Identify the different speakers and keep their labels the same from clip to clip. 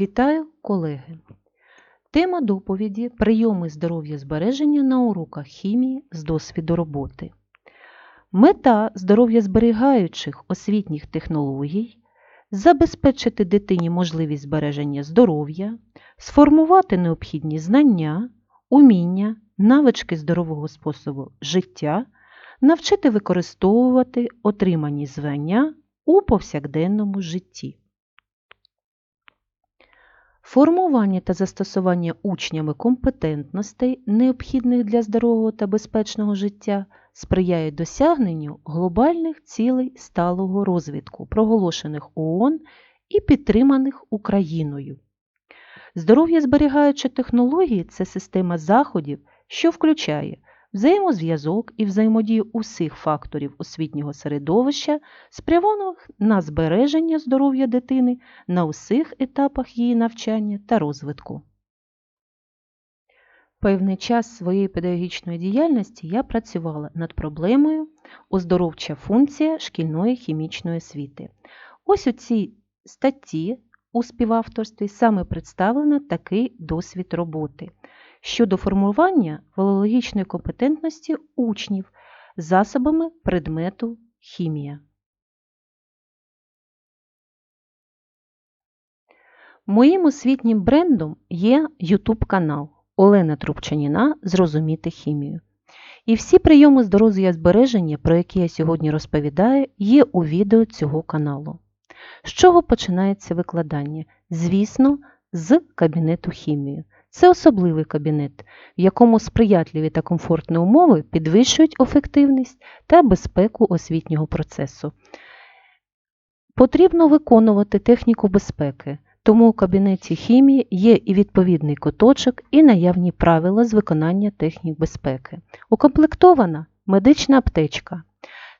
Speaker 1: Вітаю, колеги! Тема доповіді Прийоми здоров'я збереження на уроках хімії з досвіду роботи. Мета здоров'я зберігаючих освітніх технологій забезпечити дитині можливість збереження здоров'я, сформувати необхідні знання, уміння, навички здорового способу життя, навчити використовувати отримані звання у повсякденному житті. Формування та застосування учнями компетентностей, необхідних для здорового та безпечного життя, сприяє досягненню глобальних цілей сталого розвитку, проголошених ООН і підтриманих Україною. Здоров'я зберігаючі технології це система заходів, що включає взаємозв'язок і взаємодію усіх факторів освітнього середовища, спрямованих на збереження здоров'я дитини на усіх етапах її навчання та розвитку. Певний час своєї педагогічної діяльності я працювала над проблемою оздоровча функція шкільної хімічної освіти. Ось у цій статті у співавторстві саме представлено такий досвід роботи щодо формування філологічної компетентності учнів засобами предмету хімія. Моїм освітнім брендом є YouTube канал Олена Трубчаніна Зрозуміти хімію. І всі прийоми здоров'я збереження, про які я сьогодні розповідаю, є у відео цього каналу. З чого починається викладання? Звісно, з кабінету хімії. Це особливий кабінет, в якому сприятливі та комфортні умови підвищують ефективність та безпеку освітнього процесу. Потрібно виконувати техніку безпеки, тому у кабінеті хімії є і відповідний куточок, і наявні правила з виконання технік безпеки. Укомплектована медична аптечка.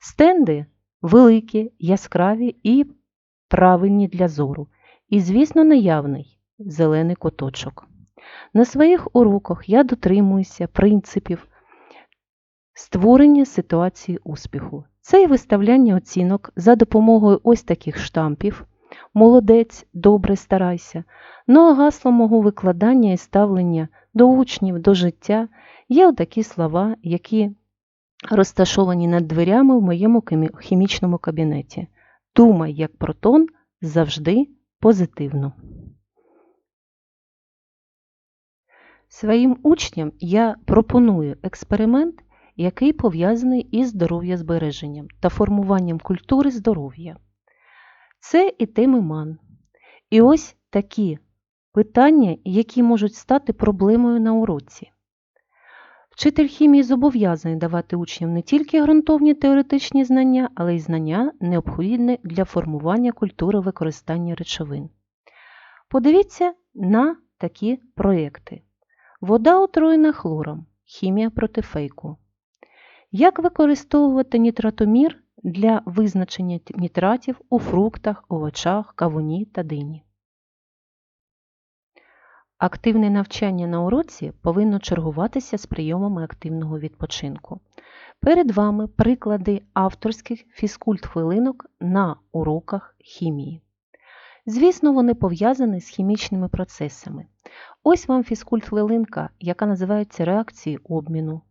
Speaker 1: Стенди великі, яскраві і правильні для зору. І, звісно, наявний зелений куточок. На своїх уроках я дотримуюся принципів створення ситуації успіху. Це і виставляння оцінок за допомогою ось таких штампів. Молодець, добре старайся. Ну а гасло мого викладання і ставлення до учнів, до життя є отакі слова, які розташовані над дверями в моєму хімічному кабінеті. Думай, як протон, завжди позитивно. Своїм учням я пропоную експеримент, який пов'язаний із здоров'я-збереженням та формуванням культури здоров'я. Це і теми МАН. І ось такі питання, які можуть стати проблемою на уроці. Вчитель хімії зобов'язаний давати учням не тільки ґрунтовні теоретичні знання, але й знання, необхідні для формування культури використання речовин. Подивіться на такі проєкти. Вода отруєна хлором. Хімія проти фейку. Як використовувати нітратомір для визначення нітратів у фруктах, овочах, кавуні та дині? Активне навчання на уроці повинно чергуватися з прийомами активного відпочинку. Перед вами приклади авторських фізкульт-хвилинок на уроках хімії. Звісно, вони пов'язані з хімічними процесами. Ось вам фізкульт-хвилинка, яка називається реакції обміну.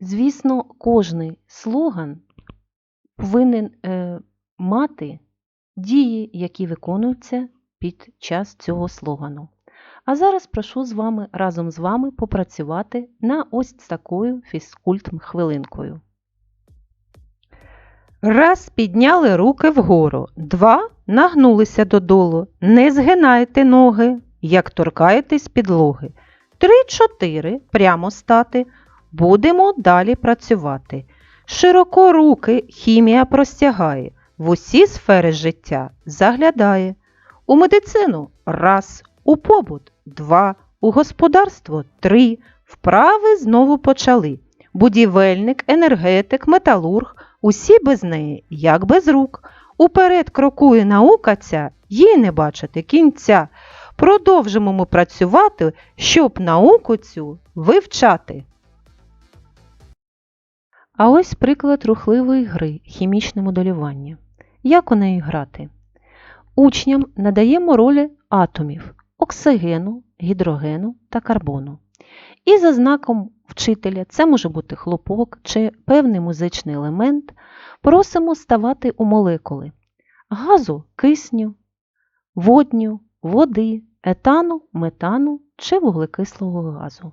Speaker 1: Звісно, кожний слоган повинен е, мати дії, які виконуються під час цього слогану. А зараз прошу з вами разом з вами попрацювати на ось такою фізкульт-хвилинкою. Раз підняли руки вгору, два нагнулися додолу. Не згинайте ноги, як торкаєтесь підлоги. Три-чотири прямо стати. Будемо далі працювати. Широко руки хімія простягає, в усі сфери життя заглядає. У медицину раз, у побут два, у господарство три. Вправи знову почали. Будівельник, енергетик, металург. Усі без неї, як без рук. Уперед крокує наука ця, їй не бачити кінця. Продовжимо ми працювати, щоб науку цю вивчати. А ось приклад рухливої гри хімічне моделювання. Як у неї грати? Учням надаємо ролі атомів оксигену, гідрогену та карбону. І за знаком вчителя, це може бути хлопок чи певний музичний елемент, просимо ставати у молекули. Газу, кисню, водню, води, етану, метану чи вуглекислого газу.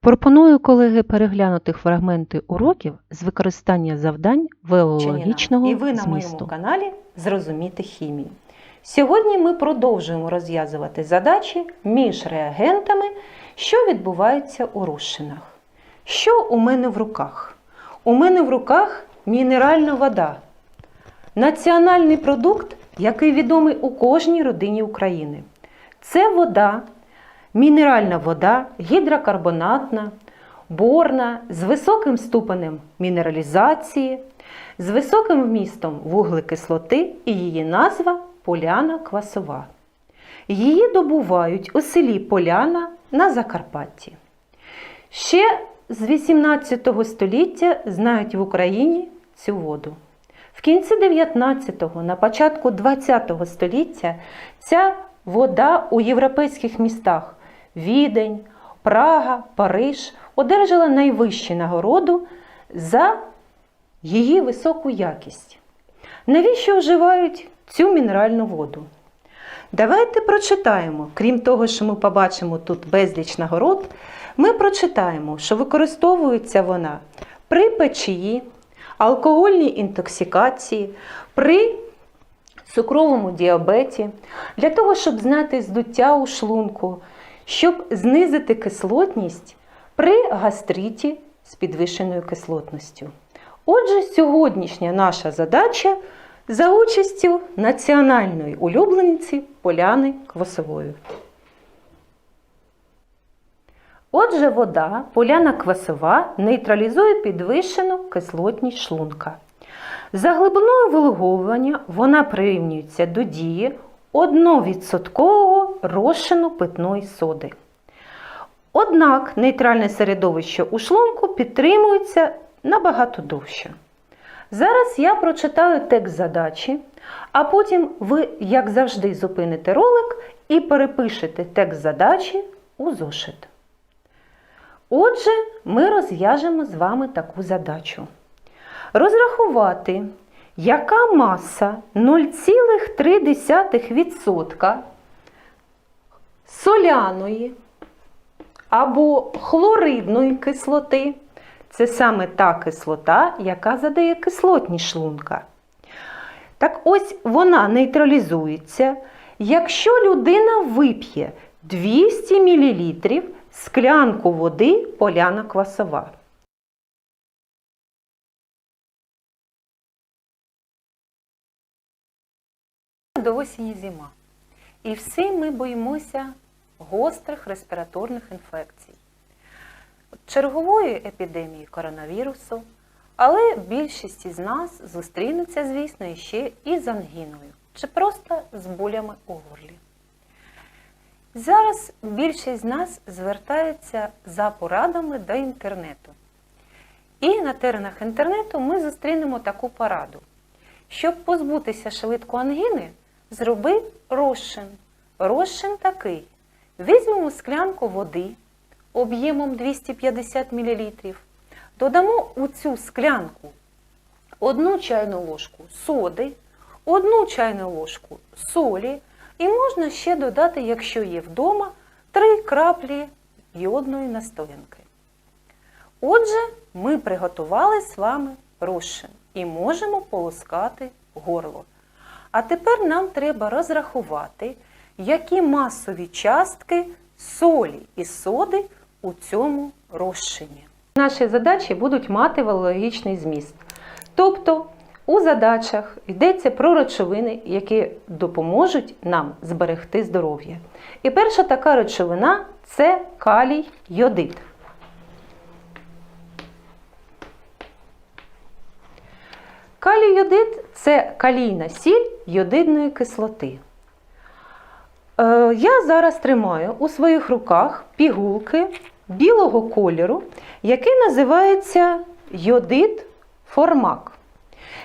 Speaker 1: Пропоную, колеги, переглянути фрагменти уроків з використання завдань велологічного
Speaker 2: І ви на моєму каналі Зрозуміти хімію. Сьогодні ми продовжуємо розв'язувати задачі між реагентами, що відбуваються у розчинах. Що у мене в руках? У мене в руках мінеральна вода. Національний продукт, який відомий у кожній родині України. Це вода, мінеральна вода, гідрокарбонатна, борна, з високим ступенем мінералізації, з високим вмістом вуглекислоти і її назва поляна квасова. Її добувають у селі Поляна на Закарпатті. Ще з 18 століття знають в Україні цю воду. В кінці 19-го, на початку 20-го століття ця вода у європейських містах Відень, Прага, Париж одержала найвищу нагороду за її високу якість. Навіщо вживають цю мінеральну воду? Давайте прочитаємо, крім того, що ми побачимо тут безліч нагород, ми прочитаємо, що використовується вона при печії, алкогольній інтоксикації, при цукровому діабеті, для того, щоб зняти здуття у шлунку, щоб знизити кислотність при гастриті з підвищеною кислотністю. Отже, сьогоднішня наша задача за участю національної улюблениці Поляни Квасової. Отже, вода поляна квасова нейтралізує підвищену кислотність шлунка. За глибиною вилуговування вона прирівнюється до дії 1% розчину питної соди. Однак нейтральне середовище у шлунку підтримується набагато довше. Зараз я прочитаю текст задачі, а потім ви, як завжди, зупините ролик і перепишете текст задачі у зошит. Отже, ми розв'яжемо з вами таку задачу. Розрахувати, яка маса 0,3% соляної або хлоридної кислоти. Це саме та кислота, яка задає кислотність шлунка. Так ось вона нейтралізується, якщо людина вип'є 200 мл склянку води поляна квасова. До осені зима. І всі ми боїмося гострих респіраторних інфекцій чергової епідемії коронавірусу, але більшість із нас зустрінеться, звісно, ще і з ангіною, чи просто з болями у горлі. Зараз більшість з нас звертається за порадами до інтернету. І на теренах інтернету ми зустрінемо таку пораду. Щоб позбутися швидко ангіни, зроби розчин. Розчин такий. Візьмемо склянку води об'ємом 250 мл. Додамо у цю склянку одну чайну ложку соди, одну чайну ложку солі і можна ще додати, якщо є вдома, 3 краплі йодної настоянки. Отже, ми приготували з вами розчин і можемо полоскати горло. А тепер нам треба розрахувати, які масові частки солі і соди у цьому розчині. Наші задачі будуть мати валологічний зміст. Тобто у задачах йдеться про речовини, які допоможуть нам зберегти здоров'я. І перша така речовина це калій йодид. Калій йодид це калійна сіль йодидної кислоти. Е, Я зараз тримаю у своїх руках пігулки білого кольору, який називається йодид формак.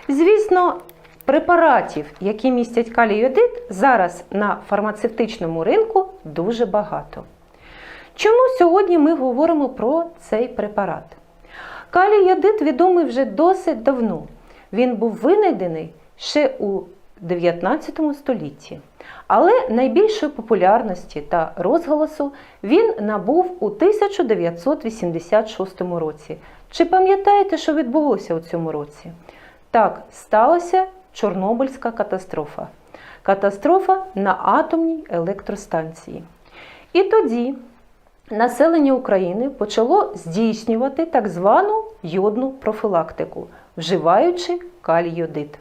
Speaker 2: Звісно, препаратів, які містять калій-йодид, зараз на фармацевтичному ринку дуже багато. Чому сьогодні ми говоримо про цей препарат? Калій-йодид відомий вже досить давно. Він був винайдений ще у 19 столітті. Але найбільшої популярності та розголосу він набув у 1986 році. Чи пам'ятаєте, що відбулося у цьому році? Так, сталася Чорнобильська катастрофа. Катастрофа на атомній електростанції. І тоді населення України почало здійснювати так звану йодну профілактику, вживаючи калій-йодид.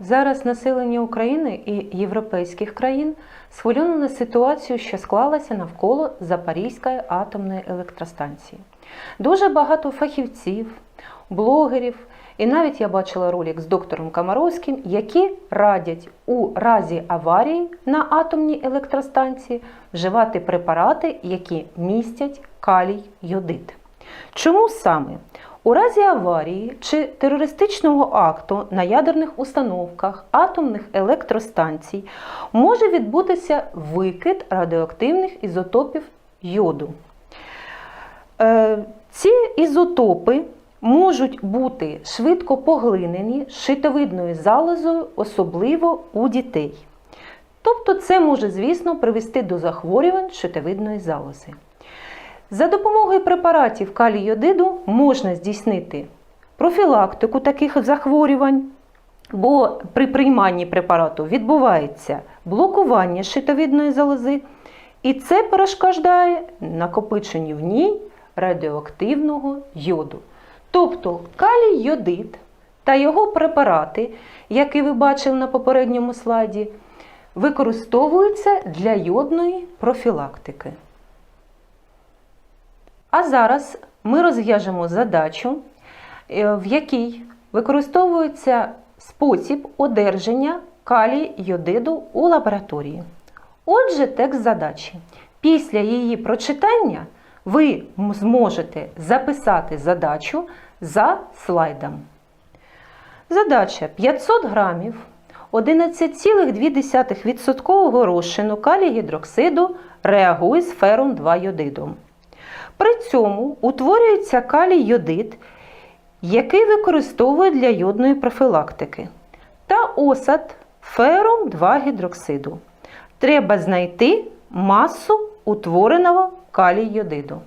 Speaker 2: Зараз населення України і європейських країн схвильовано ситуацію, що склалася навколо Запорізької атомної електростанції. Дуже багато фахівців, блогерів, і навіть я бачила ролик з доктором Камаровським, які радять у разі аварії на атомній електростанції вживати препарати, які містять калій йодид. Чому саме? У разі аварії чи терористичного акту на ядерних установках атомних електростанцій може відбутися викид радіоактивних ізотопів йоду. Е, Ці ізотопи можуть бути швидко поглинені щитовидною залозою, особливо у дітей. Тобто це може, звісно, привести до захворювань щитовидної залози. За допомогою препаратів калій-йодиду можна здійснити профілактику таких захворювань, бо при прийманні препарату відбувається блокування щитовидної залози, і це перешкоджає накопиченню в ній радіоактивного йоду. Тобто калій-йодид та його препарати, які ви бачили на попередньому слайді, використовуються для йодної профілактики. А зараз ми розв'яжемо задачу, е, в якій використовується спосіб одержання калій йодиду у лабораторії. Отже, текст задачі. Після її прочитання ви зможете записати задачу за слайдом. Задача 500 грамів 11,2% розчину калій-гідроксиду реагує з ферум 2 йодидом. При цьому утворюється калій-йодид, який використовують для йодної профілактики, та осад фером 2 гідроксиду. Треба знайти масу утвореного калій-йодиду.